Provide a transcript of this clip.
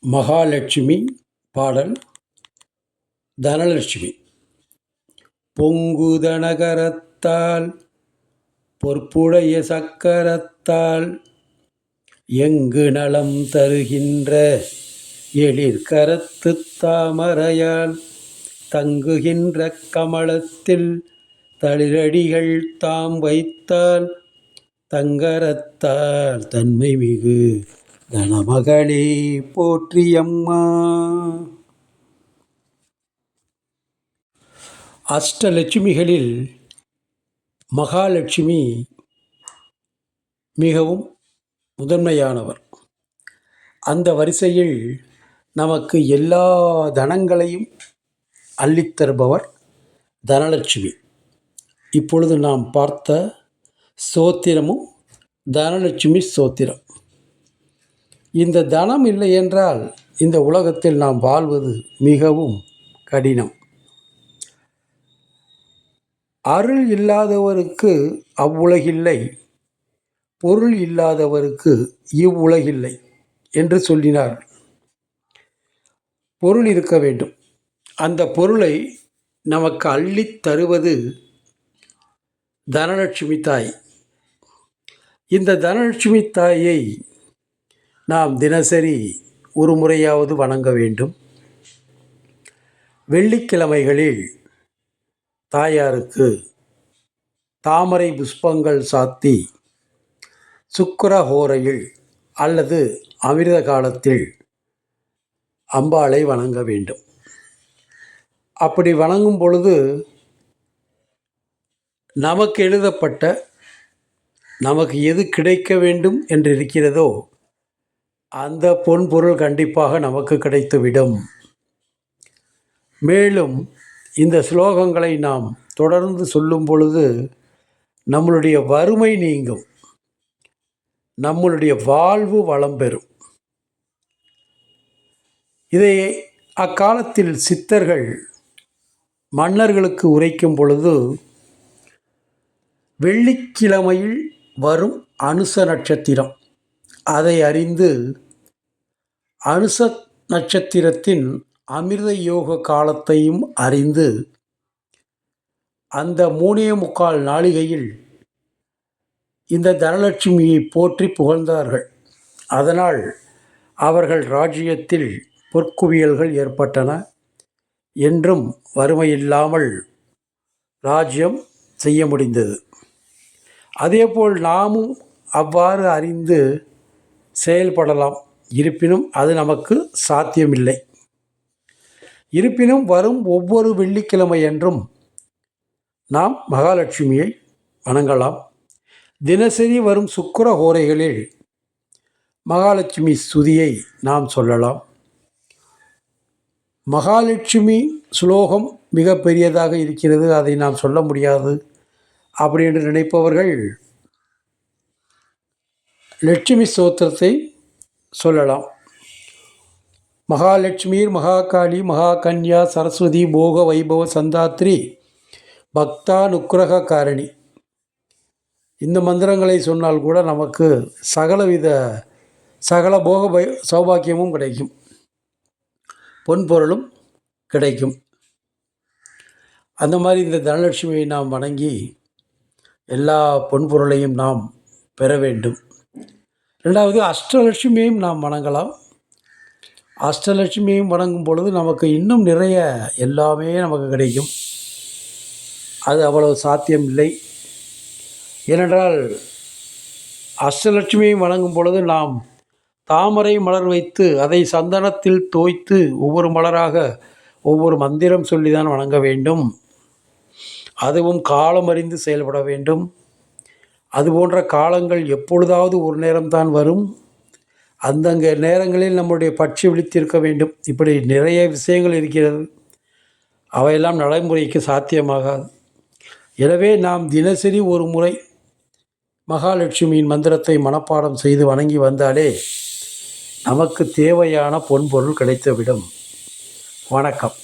மகாலட்சுமி பாடல் தனலட்சுமி. பொங்குதனகரத்தால் பொற்புடைய சக்கரத்தால் எங்கு நலம் தருகின்ற எழிற்கரத்துத் தாமரையால் தங்குகின்ற கமலத்தில் தளிரடிகள் தாம் வைத்தால் தங்கரத்தால் தன்மை மிகு. கணமகளே போற்றியம்மா. அஷ்டலட்சுமிகளில் மகாலட்சுமி மிகவும் முதன்மையானவர். அந்த வரிசையில் நமக்கு எல்லா தனங்களையும் அள்ளித்தருபவர் தனலட்சுமி. இப்பொழுது நாம் பார்த்த சோத்திரமும் தனலட்சுமி சோத்திரம். இந்த தனம் இல்லை என்றால் இந்த உலகத்தில் நாம் வாழ்வது மிகவும் கடினம். அருள் இல்லாதவருக்கு அவ்வுலகில்லை பொருள் இல்லாதவருக்கு இவ்வுலகில்லை என்று சொல்லினார். பொருள் இருக்க வேண்டும். அந்த பொருளை நமக்கு அள்ளித் தருவது தனலட்சுமி தாய். இந்த தனலட்சுமி தாயை நாம் தினசரி ஒரு முறையாவது வணங்க வேண்டும். வெள்ளிக்கிழமைகளில் தாயாருக்கு தாமரை புஷ்பங்கள் சாத்தி சுக்கரஹோரையில் அல்லது அமிர்த காலத்தில் அம்பாளை வணங்க வேண்டும். அப்படி வணங்கும் பொழுது நமக்கு எழுதப்பட்ட நமக்கு எது கிடைக்க வேண்டும் என்று இருக்கிறதோ அந்த பொன் பொருள் கண்டிப்பாக நமக்கு கிடைத்துவிடும். மேலும் இந்த ஸ்லோகங்களை நாம் தொடர்ந்து சொல்லும் பொழுது நம்மளுடைய வறுமை நீங்கும். நம்மளுடைய வாழ்வு வளம் பெறும். இதை அக்காலத்தில் சித்தர்கள் மன்னர்களுக்கு உரைக்கும் பொழுது வெள்ளிக்கிழமையில் வரும் அனுச நட்சத்திரம். அதை அறிந்து அனுச நட்சத்திரத்தின் அமிர்த யோக காலத்தையும் அறிந்து அந்த மூணே முக்கால் நாளிகையில் இந்த தனலட்சுமியை போற்றி புகழ்ந்தார்கள். அதனால் அவர்கள் ராஜ்யத்தில் பொற்குவியல்கள் ஏற்பட்டன. என்றும் வறுமையில்லாமல் ராஜ்யம் செய்ய முடிந்தது. அதேபோல் நாமும் அவ்வாறு அறிந்து செயல்படலாம். இருப்பினும் அது நமக்கு சாத்தியமில்லை. இருப்பினும் வரும் ஒவ்வொரு வெள்ளிக்கிழமை என்றும் நாம் மகாலட்சுமியை வணங்கலாம். தினசரி வரும் சுக்கர ஹோரைகளில் மகாலட்சுமி ஸ்துதியை நாம் சொல்லலாம். மகாலட்சுமி சுலோகம் மிக பெரியதாக இருக்கிறது அதை நாம் சொல்ல முடியாது. அப்படி என்று நினைப்பவர்கள் லட்சுமி ஸ்தோத்திரத்தை சொல்லலாம். மகாலட்சுமீர் மகாகாளி மகாகன்யா சரஸ்வதி போக வைபவ சந்தாத்ரி பக்தா நுக்ரக காரணி இந்த மந்திரங்களை சொன்னால் கூட நமக்கு சகலவித சகல போக பை சௌபாக்கியமும் கிடைக்கும். பொன்பொருளும் கிடைக்கும். அந்த மாதிரி இந்த தனலட்சுமியை நாம் வணங்கி எல்லா பொன்பொருளையும் நாம் பெற வேண்டும். ரெண்டாவது அஷ்டலட்சுமியையும் நாம் வணங்கலாம். அஷ்டலட்சுமியையும் வணங்கும் பொழுது நமக்கு இன்னும் நிறைய எல்லாமே நமக்கு கிடைக்கும். அது அவ்வளவு சாத்தியம் இல்லை. ஏனென்றால் அஷ்டலட்சுமியை வணங்கும் பொழுது நாம் தாமரை மலர் வைத்து அதை சந்தனத்தில் தோய்த்து ஒவ்வொரு மலராக ஒவ்வொரு மந்திரம் சொல்லி தான் வணங்க வேண்டும். அதுவும் காலம் அறிந்து செயல்பட வேண்டும். அது போன்ற காலங்கள் எப்பொழுதாவது ஒரு நேரம்தான் வரும். அந்தங்க நேரங்களில் நம்முடைய பட்சி விழித்திருக்க வேண்டும். இப்படி நிறைய விஷயங்கள் இருக்கிறது. அவையெல்லாம் நடைமுறைக்கு சாத்தியமாகாது. எனவே நாம் தினசரி ஒரு முறை மகாலட்சுமியின் மந்திரத்தை மனப்பாடம் செய்து வணங்கி வந்தாலே நமக்கு தேவையான பொன்பொருள் கிடைத்துவிடும். வணக்கம்.